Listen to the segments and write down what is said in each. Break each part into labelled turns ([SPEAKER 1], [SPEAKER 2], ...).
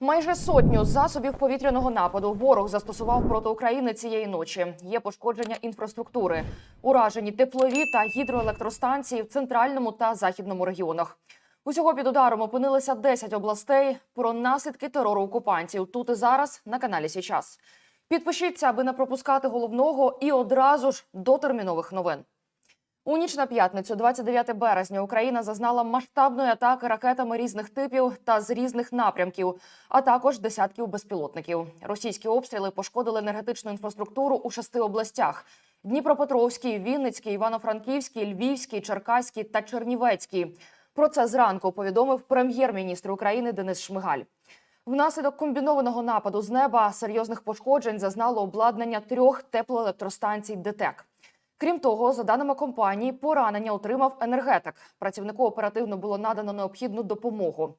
[SPEAKER 1] Майже сотню засобів повітряного нападу ворог застосував проти України цієї ночі. Є пошкодження інфраструктури, уражені теплові та гідроелектростанції в центральному та західному регіонах. Усього під ударом опинилися 10 областей. Про наслідки терору окупантів тут і зараз на каналі Січас. Підпишіться, аби не пропускати головного і одразу ж до термінових новин. У ніч на п'ятницю, 29 березня, Україна зазнала масштабної атаки ракетами різних типів та з різних напрямків, а також десятків безпілотників. Російські обстріли пошкодили енергетичну інфраструктуру у шести областях: Дніпропетровській, Вінницькій, Івано-Франківській, Львівській, Черкаській та Чернівецькій. Про це зранку повідомив прем'єр-міністр України Денис Шмигаль. Внаслідок комбінованого нападу з неба серйозних пошкоджень зазнало обладнання трьох теплоелектростанцій ДТЕК. Крім того, за даними компанії, поранення отримав енергетик. Працівнику оперативно було надано необхідну допомогу.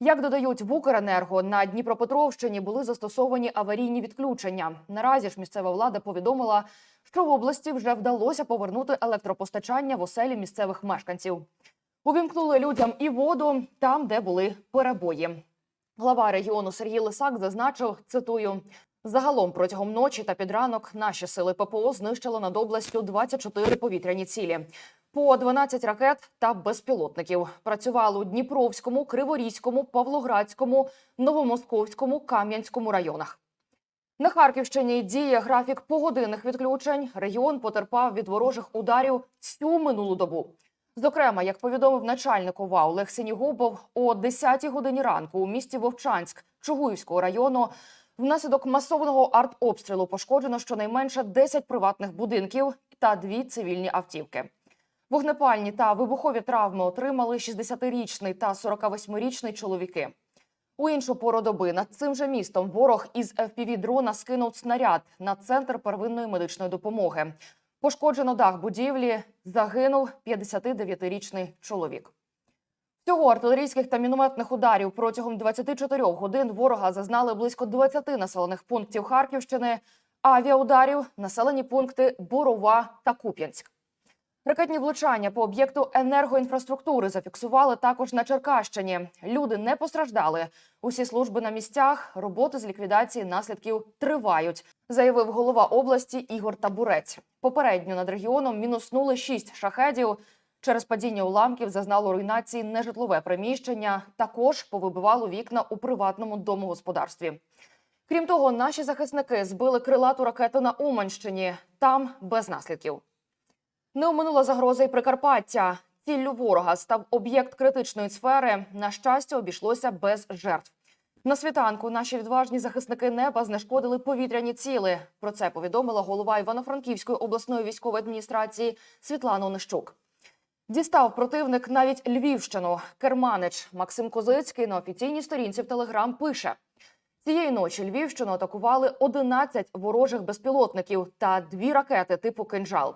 [SPEAKER 1] Як додають в Укренерго, на Дніпропетровщині були застосовані аварійні відключення. Наразі ж місцева влада повідомила, що в області вже вдалося повернути електропостачання в оселі місцевих мешканців. Увімкнули людям і воду там, де були перебої. Глава регіону Сергій Лисак зазначив, цитую: загалом протягом ночі та під ранок наші сили ППО знищили над областю 24 повітряні цілі. По 12 ракет та безпілотників працювали у Дніпровському, Криворізькому, Павлоградському, Новомосковському, Кам'янському районах. На Харківщині діє графік погодинних відключень. Регіон потерпав від ворожих ударів всю минулу добу. Зокрема, як повідомив начальник ОВА Олег Синігубов, о 10-й годині ранку у місті Вовчанськ Чугуївського району внаслідок масованого артобстрілу пошкоджено щонайменше 10 приватних будинків та дві цивільні автівки. Вогнепальні та вибухові травми отримали 60-річний та 48-річний чоловіки. У іншу пору доби над цим же містом ворог із FPV-дрона скинув снаряд на центр первинної медичної допомоги. Пошкоджено дах будівлі, загинув 59-річний чоловік. Всього артилерійських та мінометних ударів протягом 24 годин ворога зазнали близько 20 населених пунктів Харківщини, авіаударів населені пункти Борова та Куп'янськ. Ракетні влучання по об'єкту енергоінфраструктури зафіксували також на Черкащині. Люди не постраждали. Усі служби на місцях, роботи з ліквідації наслідків тривають, заявив голова області Ігор Табурець. Попередньо над регіоном мінуснули шість шахедів. Через падіння уламків зазнало руйнації нежитлове приміщення. Також повибивало вікна у приватному домогосподарстві. Крім того, наші захисники збили крилату ракету на Уманщині. Там без наслідків. Не оминула загроза й Прикарпаття. Ціллю ворога став об'єкт критичної сфери. На щастя, обійшлося без жертв. На світанку наші відважні захисники неба знешкодили повітряні ціли. Про це повідомила голова Івано-Франківської обласної військової адміністрації Світлана Онищук. Дістав противник навіть Львівщину. Керманич Максим Козицький на офіційній сторінці в Телеграм пише: цієї ночі Львівщину атакували 11 ворожих безпілотників та дві ракети типу кинжал.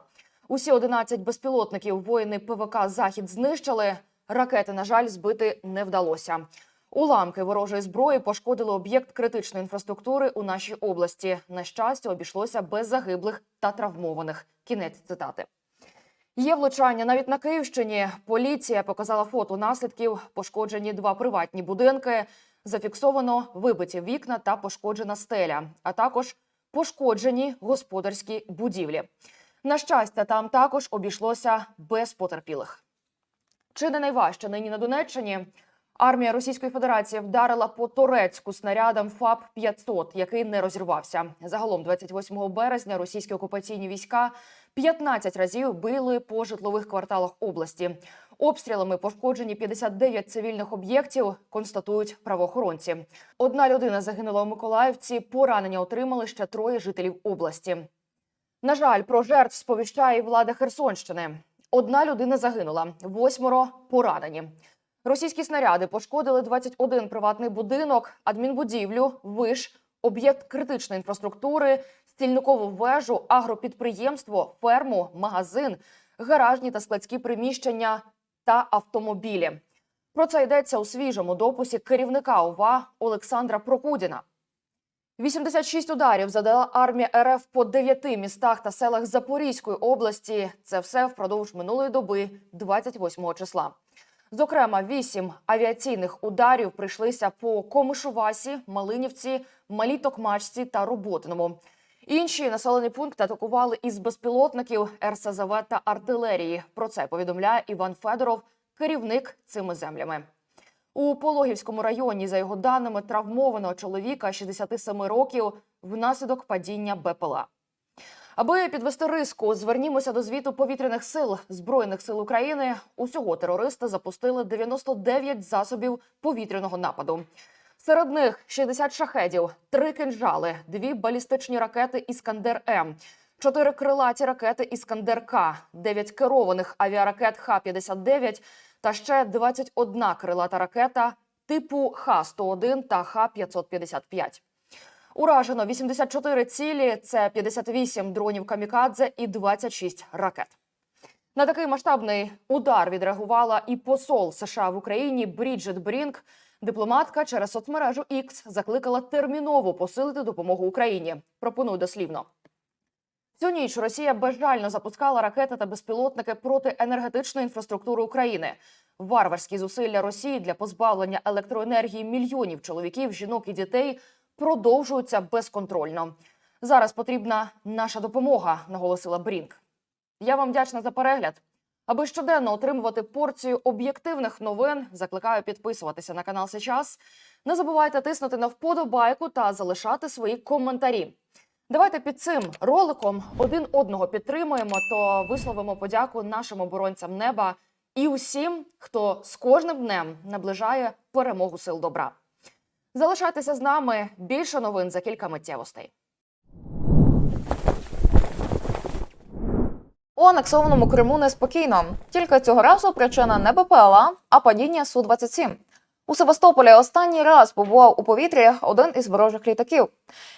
[SPEAKER 1] Усі 11 безпілотників воїни ПВК Захід знищили. Ракети, на жаль, збити не вдалося. Уламки ворожої зброї пошкодили об'єкт критичної інфраструктури у нашій області. На щастя, обійшлося без загиблих та травмованих. Кінець цитати. Є влучання навіть на Київщині. Поліція показала фото наслідків. Пошкоджені два приватні будинки. Зафіксовано вибиті вікна та пошкоджена стеля, а також пошкоджені господарські будівлі. На щастя, там також обійшлося без потерпілих. Чи не найважче нині на Донеччині? Армія Російської Федерації вдарила по Турецьку снарядом ФАП 500 який не розірвався. Загалом, 28 березня, російські окупаційні війська 15 разів били по житлових кварталах області. Обстрілами пошкоджені 59 цивільних об'єктів, констатують правоохоронці. Одна людина загинула у Миколаївці. Поранення отримали ще троє жителів області. На жаль, про жертв сповіщає і влада Херсонщини. Одна людина загинула, восьмеро поранені. Російські снаряди пошкодили 21 приватний будинок, адмінбудівлю, виш, об'єкт критичної інфраструктури, стільникову вежу, агропідприємство, ферму, магазин, гаражні та складські приміщення та автомобілі. Про це йдеться у свіжому дописі керівника ОВА Олександра Прокудіна. 86 ударів задала армія РФ по дев'яти містах та селах Запорізької області. Це все впродовж минулої доби, 28 числа. Зокрема, вісім авіаційних ударів прийшлися по Комишувасі, Малинівці, Малій Токмачці та Роботиному. Інші населені пункти атакували із безпілотників, РСЗВ та артилерії. Про це повідомляє Іван Федоров, керівник цими землями. У Пологівському районі, за його даними, травмовано чоловіка 67 років внаслідок падіння БПЛА. Аби підвести риску, звернімося до звіту повітряних сил збройних сил України. Усього терористи запустили 99 засобів повітряного нападу. Серед них 60 шахедів, 3 кинжали, 2 балістичні ракети Іскандер М, 4 крилаті ракети Іскандер К, 9 керованих авіаракет Х-59 та ще 21 крилата ракета типу Х-101 та Х-555. Уражено 84 цілі, це 58 дронів камікадзе і 26 ракет. На такий масштабний удар відреагувала і посол США в Україні Бріджит Брінк. Дипломатка через соцмережу X закликала терміново посилити допомогу Україні. Пропоную дослівно. Цю ніч Росія безжально запускала ракети та безпілотники проти енергетичної інфраструктури України. Варварські зусилля Росії для позбавлення електроенергії мільйонів чоловіків, жінок і дітей продовжуються безконтрольно. Зараз потрібна наша допомога, наголосила Брінк. Я вам вдячна за перегляд. Аби щоденно отримувати порцію об'єктивних новин, закликаю підписуватися на канал Сейчас. Не забувайте тиснути на вподобайку та залишати свої коментарі. Давайте під цим роликом один одного підтримуємо, то висловимо подяку нашим оборонцям неба і усім, хто з кожним днем наближає перемогу сил добра. Залишайтеся з нами більше новин за кілька миттєвостей.
[SPEAKER 2] У анексованому Криму неспокійно. Тільки цього разу причина не БПЛА, а падіння Су-27. У Севастополі останній раз побував у повітрі один із ворожих літаків.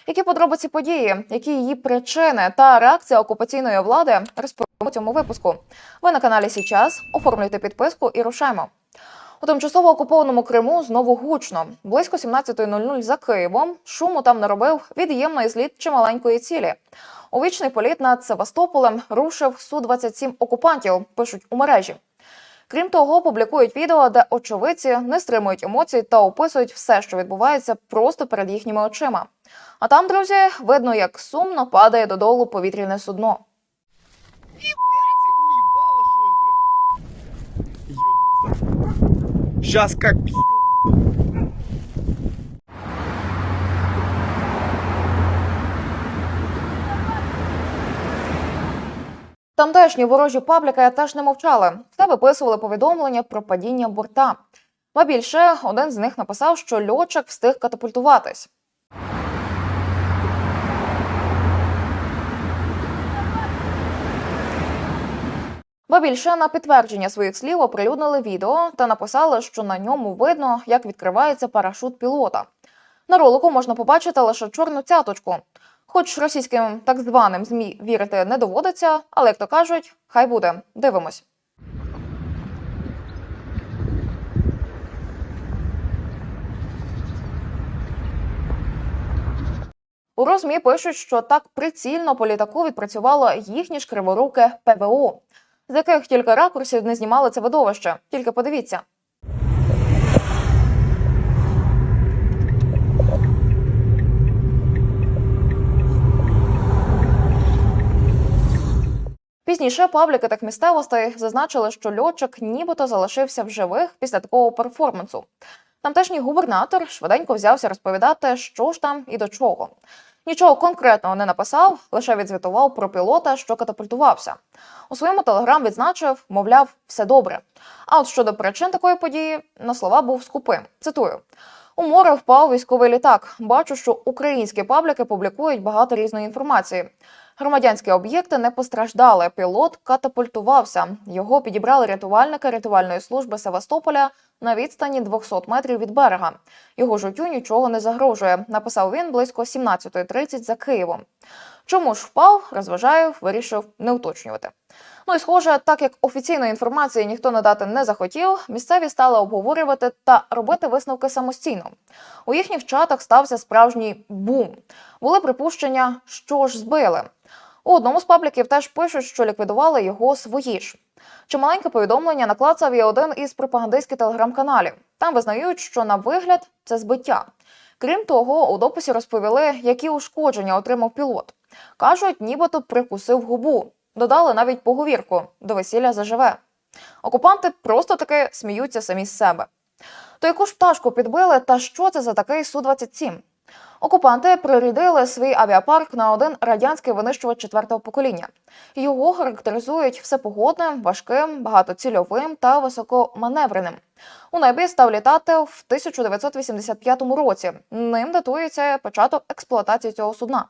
[SPEAKER 2] Які подробиці події, які її причини та реакція окупаційної влади розповімо у цьому випуску. Ви на каналі Січас. Оформлюйте підписку і рушаємо. У тимчасово окупованому Криму знову гучно. Близько 17.00 за Києвом шуму там наробив від'ємний зліт чималенької цілі. У вічний політ над Севастополем рушив Су-27 окупантів, пишуть у мережі. Крім того, публікують відео, де очевидці не стримують емоцій та описують все, що відбувається просто перед їхніми очима. А там, друзі, видно, як сумно падає додолу повітряне судно.
[SPEAKER 3] Сейчас как
[SPEAKER 2] Тамтешні ворожі пабліки теж не мовчали та виписували повідомлення про падіння борта. Ба більше один з них написав, що льотчик встиг катапультуватись. Ба більше на підтвердження своїх слів оприлюднили відео та написали, що на ньому видно, як відкривається парашут пілота. На ролику можна побачити лише чорну цяточку. Хоч російським так званим ЗМІ вірити не доводиться, але як то кажуть, хай буде. Дивимось. У розмі пишуть, що так прицільно по літаку відпрацювало їхнє ж криворуке ПВО, з яких тільки ракурсів не знімали це видовище. Тільки подивіться. Пізніше пабліки так місцевостей зазначили, що льотчик нібито залишився в живих після такого перформансу. Тамтешній губернатор швиденько взявся розповідати, що ж там і до чого. Нічого конкретного не написав, лише відзвітував про пілота, що катапультувався. У своєму телеграм відзначив, мовляв, все добре. А от щодо причин такої події, на слова був скупим. Цитую. У море впав військовий літак. Бачу, що українські пабліки публікують багато різної інформації. Громадянські об'єкти не постраждали. Пілот катапультувався. Його підібрали рятувальники рятувальної служби Севастополя на відстані 200 метрів від берега. Його життю нічого не загрожує. Написав він близько 17.30 за Києвом. Чому ж впав, розважаю, вирішив не уточнювати. Ну і схоже, так як офіційної інформації ніхто надати не захотів, місцеві стали обговорювати та робити висновки самостійно. У їхніх чатах стався справжній бум. Були припущення, що ж збили. У одному з пабліків теж пишуть, що ліквідували його свої ж. Чималеньке повідомлення наклацав і один із пропагандистських телеграм-каналів. Там визнають, що на вигляд це збиття. Крім того, у дописі розповіли, які ушкодження отримав пілот. Кажуть, нібито прикусив губу. Додали навіть поговірку до весілля заживе. Окупанти просто таки сміються самі з себе. То яку ж пташку підбили, та що це за такий Су-27? Окупанти прирядили свій авіапарк на один радянський винищувач четвертого покоління. Його характеризують всепогодним, важким, багатоцільовим та високоманевреним. У небі став літати в 1985 році. Ним датується початок експлуатації цього судна.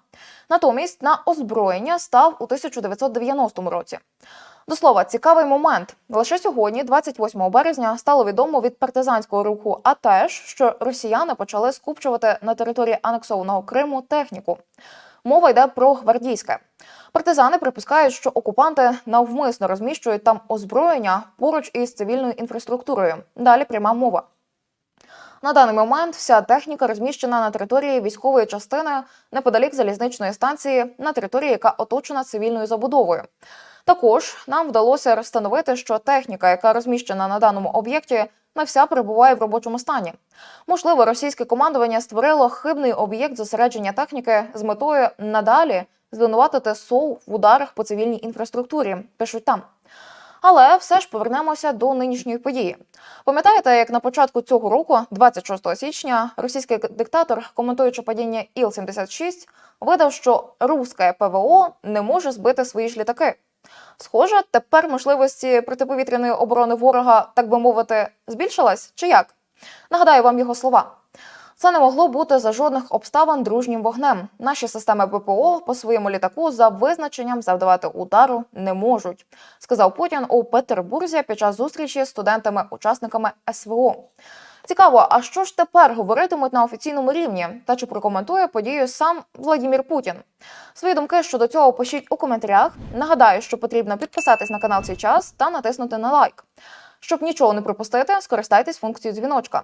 [SPEAKER 2] Натомість на озброєння став у 1990 році. До слова, цікавий момент. Лише сьогодні, 28 березня, стало відомо від партизанського руху АТЕШ, що росіяни почали скупчувати на території анексованого Криму техніку. Мова йде про гвардійське. Партизани припускають, що окупанти навмисно розміщують там озброєння поруч із цивільною інфраструктурою. Далі пряма мова. На даний момент вся техніка розміщена на території військової частини неподалік залізничної станції, на території, яка оточена цивільною забудовою. Також нам вдалося встановити, що техніка, яка розміщена на даному об'єкті, не вся перебуває в робочому стані. Можливо, російське командування створило хибний об'єкт зосередження техніки з метою надалі звинуватити СОУ в ударах по цивільній інфраструктурі. Пишуть там. Але все ж повернемося до нинішньої події. Пам'ятаєте, як на початку цього року, 26 січня, російський диктатор, коментуючи падіння Іл-76, видав, що руське ПВО не може збити свої ж літаки. Схоже, тепер можливості протиповітряної оборони ворога, так би мовити, збільшилась чи як? Нагадаю вам його слова. Це не могло бути за жодних обставин дружнім вогнем. Наші системи ППО по своєму літаку за визначенням завдавати удару не можуть, сказав Путін у Петербурзі під час зустрічі з студентами-учасниками СВО. Цікаво, а що ж тепер говоритимуть на офіційному рівні? Та чи прокоментує подію сам Владімір Путін? Свої думки щодо цього пишіть у коментарях. Нагадаю, що потрібно підписатись на канал цей час та натиснути на лайк. Щоб нічого не пропустити, скористайтесь функцією дзвіночка.